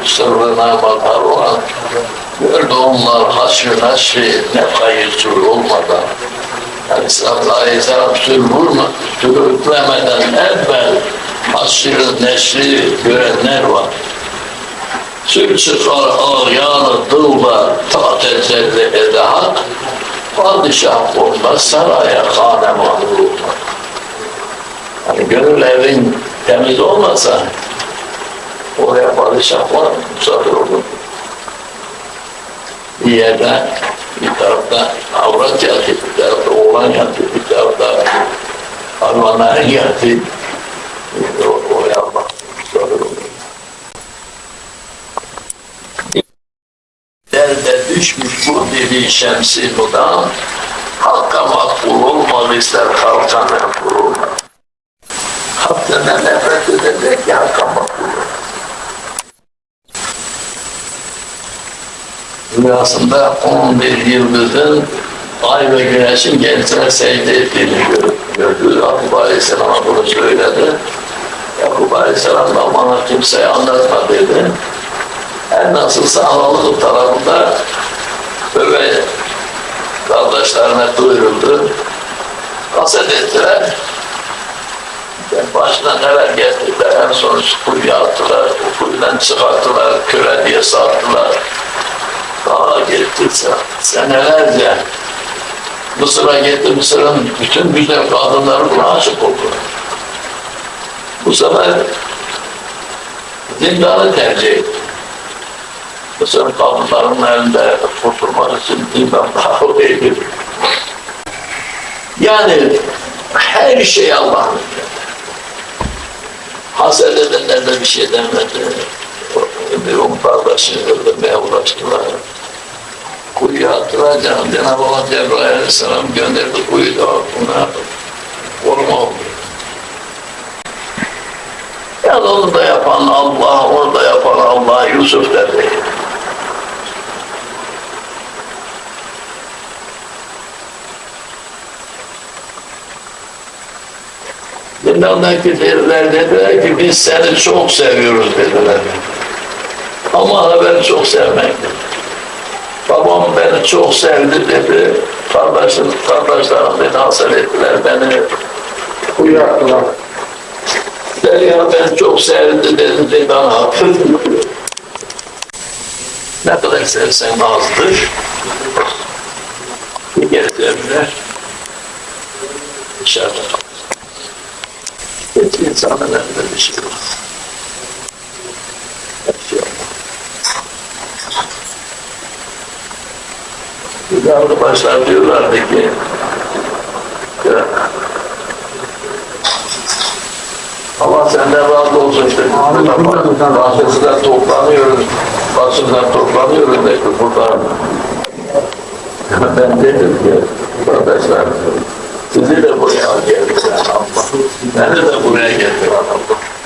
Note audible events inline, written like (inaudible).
bulduk sırrına bakar olan Gördü onlar haşr neşri ne kayıtsız olmadan. Aleyhisselatü Aleyhisselam sürvurma, sürüklemeden evvel haşr neşri görenler var. Sür çıkar ağyanı dılda ta tecelli ede hak Padişah olmaz saraya hane mahrum Hani gönül evin temiz olmasa oraya padişah var misafir olur. Bir yerde bir tarafta avrat yatıyor, bir tarafta oğlan yatıyor, bir tarafta hayvanlar yatıyor. O- Oraya bak misafir olur. Derde düşmüş bu dili şemsi mudam Hakka makbul olmalı ister halka makbul olmalı. Hakkına nefret ederek ki hakka makbul olmalı. Rüyasında 11 yıldızın ay ve güneşin kendisine secde ettiğini gör- gördü. Yakup Aleyhisselam'a bunu söyledi. Yakup Aleyhisselam da bana kimseye anlatma dedi. Her nasılsa analık tarafında böyle kardeşlerine duyuruldu. Kaset ettiler. Başına neler getirdiler. En son kuyuya senelerce Mısır'a gitti. Mısır'ın bütün güzel kadınları buna aşık oldu. Bu sefer zindanı tercih etti. Mısır kadınlarının elinde kurtulmak için zindan (laughs) daha iyi. Yani her şey Allah'ın. Haset edenler de bir şey demedi. Bir on kardeşini öldürmeye uğraştılar. Kuyuya attılar canım. Cenab-ı Allah Cebrail Aleyhisselam gönderdi kuyuda buna koruma oldu. Onu da yapan Allah, onu da yapan Allah Yusuf dedi. Zindandaki dediler, dediler ki biz seni çok seviyoruz dediler. Ama ben çok sevmek. Babam beni çok sevdi dedi. Kardeşim, kardeşlerim beni hasret ettiler, beni uyardılar. Derya ben çok sevdi dedi, dedi bana. ne kadar sevsen azdır. Bir getirdiler. Dışarıda. Hiç insanın elinde bir şey yok. Bir şey yok. Bir arkadaşlar diyorlardı ki ya, Allah senden razı olsun işte. Bahçesinden toplanıyoruz. Bahçesinden toplanıyoruz dedi burada. (laughs) Ben dedim ki kardeşler sizi de buraya Allah. Beni de.